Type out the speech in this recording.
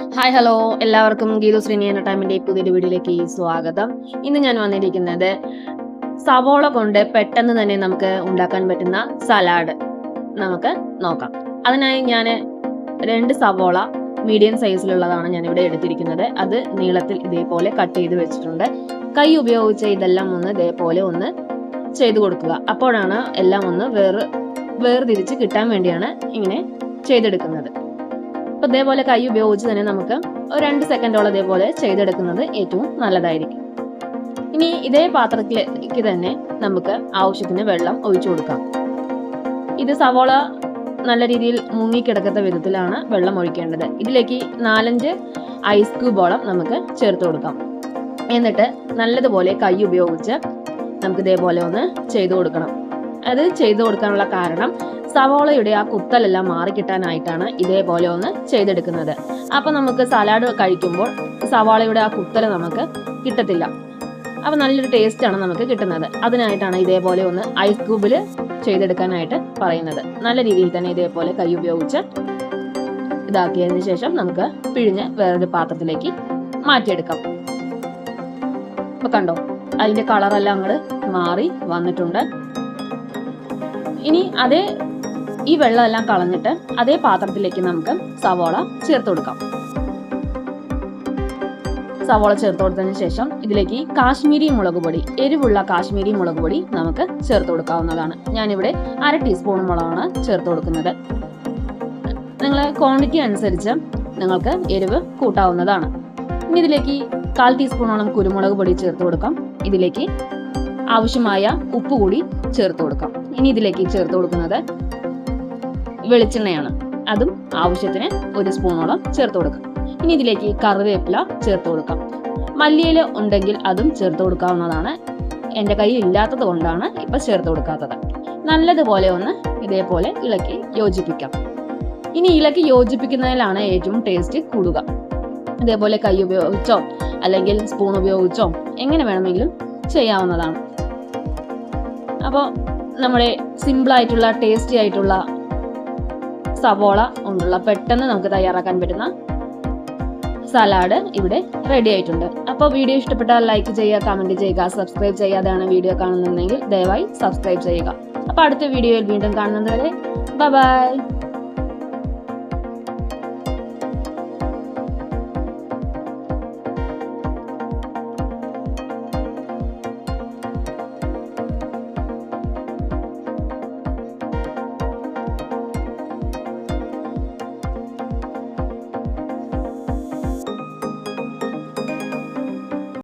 Hi hello എല്ലാവർക്കും Geethu Sreeni entertainment പുതിയൊരു വീഡിയോയിലേക്ക് സ്വാഗതം. ഇന്ന് ഞാൻ വന്നിരിക്കുന്നത് സവോള കൊണ്ട് പെട്ടെന്ന് തന്നെ നമുക്ക് ഉണ്ടാക്കാൻ പറ്റുന്ന സലാഡ്. നമുക്ക് നോക്കാം. അതിനായി ഞാൻ രണ്ട് സവോള മീഡിയം സൈസിലുള്ളതാണ് ഞാൻ ഇവിടെ എടുത്തിരിക്കുന്നത്. അത് നീളത്തിൽ ഇതേപോലെ കട്ട് ചെയ്ത് വെച്ചിട്ടുണ്ട്. കൈ ഉപയോഗിച്ച് ഇതെല്ലാം ഒന്ന് ഇതേപോലെ ഒന്ന് ചെയ്തു കൊടുക്കുക. അപ്പോഴാണ് എല്ലാം ഒന്ന് വേർ വേർതിരിച്ച് കിട്ടാൻ വേണ്ടിയാണ് ഇങ്ങനെ ചെയ്തെടുക്കുന്നത്. അപ്പൊ ഇതേപോലെ കൈ ഉപയോഗിച്ച് തന്നെ നമുക്ക് ഒരു രണ്ട് സെക്കൻഡോളം ഇതേപോലെ ചെയ്തെടുക്കുന്നത് ഏറ്റവും നല്ലതായിരിക്കും. ഇനി ഇതേ പാത്രത്തിലേക്ക് തന്നെ നമുക്ക് ആവശ്യത്തിന് വെള്ളം ഒഴിച്ചു കൊടുക്കാം. ഇത് സവോള നല്ല രീതിയിൽ മുങ്ങിക്കിടക്കത്ത വിധത്തിലാണ് വെള്ളം ഒഴിക്കേണ്ടത്. ഇതിലേക്ക് നാലഞ്ച് ഐസ് ക്യൂബോളം നമുക്ക് ചേർത്ത് കൊടുക്കാം. എന്നിട്ട് നല്ലതുപോലെ കൈ ഉപയോഗിച്ച് നമുക്ക് ഇതേപോലെ ഒന്ന് ചെയ്തു കൊടുക്കണം. അത് ചെയ്തു കൊടുക്കാനുള്ള കാരണം സവോളയുടെ ആ കുത്തലെല്ലാം മാറിക്കിട്ടാനായിട്ടാണ് ഇതേപോലെ ഒന്ന് ചെയ്തെടുക്കുന്നത്. അപ്പൊ നമുക്ക് സലാഡ് കഴിക്കുമ്പോൾ സവാളയുടെ ആ കുത്തൽ നമുക്ക് കിട്ടത്തില്ല. അപ്പൊ നല്ലൊരു ടേസ്റ്റ് ആണ് നമുക്ക് കിട്ടുന്നത്. അതിനായിട്ടാണ് ഇതേപോലെ ഒന്ന് ഐസ് ക്യൂബിൽ ചെയ്തെടുക്കാനായിട്ട് പറയുന്നത്. നല്ല രീതിയിൽ തന്നെ ഇതേപോലെ കൈ ഉപയോഗിച്ച് ഇതാക്കിയതിന് ശേഷം നമുക്ക് പിഴിഞ്ഞ് വേറൊരു പാത്രത്തിലേക്ക് മാറ്റിയെടുക്കാം. അപ്പൊ കണ്ടോ? അതിന്റെ കളറെല്ലാം അങ്ങോട്ട് മാറി വന്നിട്ടുണ്ട്. ഇനി അതേ ഈ വെള്ളമെല്ലാം കളഞ്ഞിട്ട് അതേ പാത്രത്തിലേക്ക് നമുക്ക് സവോള ചേർത്ത് കൊടുക്കാം. സവോള ചേർത്ത് കൊടുത്തതിന് ശേഷം ഇതിലേക്ക് കാശ്മീരി മുളക് പൊടി എരിവുള്ള കാശ്മീരി മുളക് പൊടി നമുക്ക് ചേർത്ത് കൊടുക്കാവുന്നതാണ്. ഞാനിവിടെ അര ടീസ്പൂൺ മുളകാണ് ചേർത്ത് കൊടുക്കുന്നത്. നിങ്ങളെ ക്വാണ്ടിറ്റി അനുസരിച്ച് നിങ്ങൾക്ക് എരിവ് കൂട്ടാവുന്നതാണ്. ഇനി ഇതിലേക്ക് കാൽ ടീസ്പൂണോളം കുരുമുളക് പൊടി ചേർത്ത് കൊടുക്കാം. ഇതിലേക്ക് ആവശ്യമായ ഉപ്പ് കൂടി ചേർത്ത് കൊടുക്കാം. ഇനി ഇതിലേക്ക് ചേർത്ത് കൊടുക്കുന്നത് വെളിച്ചെണ്ണയാണ്. അതും ആവശ്യത്തിന് ഒരു സ്പൂണോളം ചേർത്ത് കൊടുക്കാം. ഇനി ഇതിലേക്ക് കറിവേപ്പില ചേർത്ത് കൊടുക്കാം. മല്ലിയില ഉണ്ടെങ്കിൽ അതും ചേർത്ത് കൊടുക്കാവുന്നതാണ്. എന്റെ കൈ ഇല്ലാത്തത് കൊണ്ടാണ് ഇപ്പൊ ചേർത്ത് കൊടുക്കാത്തത്. നല്ലതുപോലെ ഒന്ന് ഇതേപോലെ ഇളക്കി യോജിപ്പിക്കാം. ഇനി ഇളക്കി യോജിപ്പിക്കുന്നതിലാണ് ഏറ്റവും ടേസ്റ്റ് കൂടുക. ഇതേപോലെ കൈ ഉപയോഗിച്ചോ അല്ലെങ്കിൽ സ്പൂൺ ഉപയോഗിച്ചോ എങ്ങനെ വേണമെങ്കിലും ചെയ്യാവുന്നതാണ്. അപ്പോൾ നമ്മുടെ സിമ്പിൾ ആയിട്ടുള്ള ടേസ്റ്റി ആയിട്ടുള്ള സവോള കൊണ്ടുള്ള പെട്ടെന്ന് നമുക്ക് തയ്യാറാക്കാൻ പറ്റുന്ന സലാഡ് ഇവിടെ റെഡി ആയിട്ടുണ്ട്. അപ്പോൾ വീഡിയോ ഇഷ്ടപ്പെട്ടാൽ ലൈക്ക് ചെയ്യുക കമന്റ് ചെയ്യുക സബ്സ്ക്രൈബ് ചെയ്യാതെയാണ് വീഡിയോ കാണുന്നുണ്ടെങ്കിൽ ദയവായി സബ്സ്ക്രൈബ് ചെയ്യുക. അപ്പോൾ അടുത്ത വീഡിയോയിൽ വീണ്ടും കാണുന്നത് വരെ ബൈ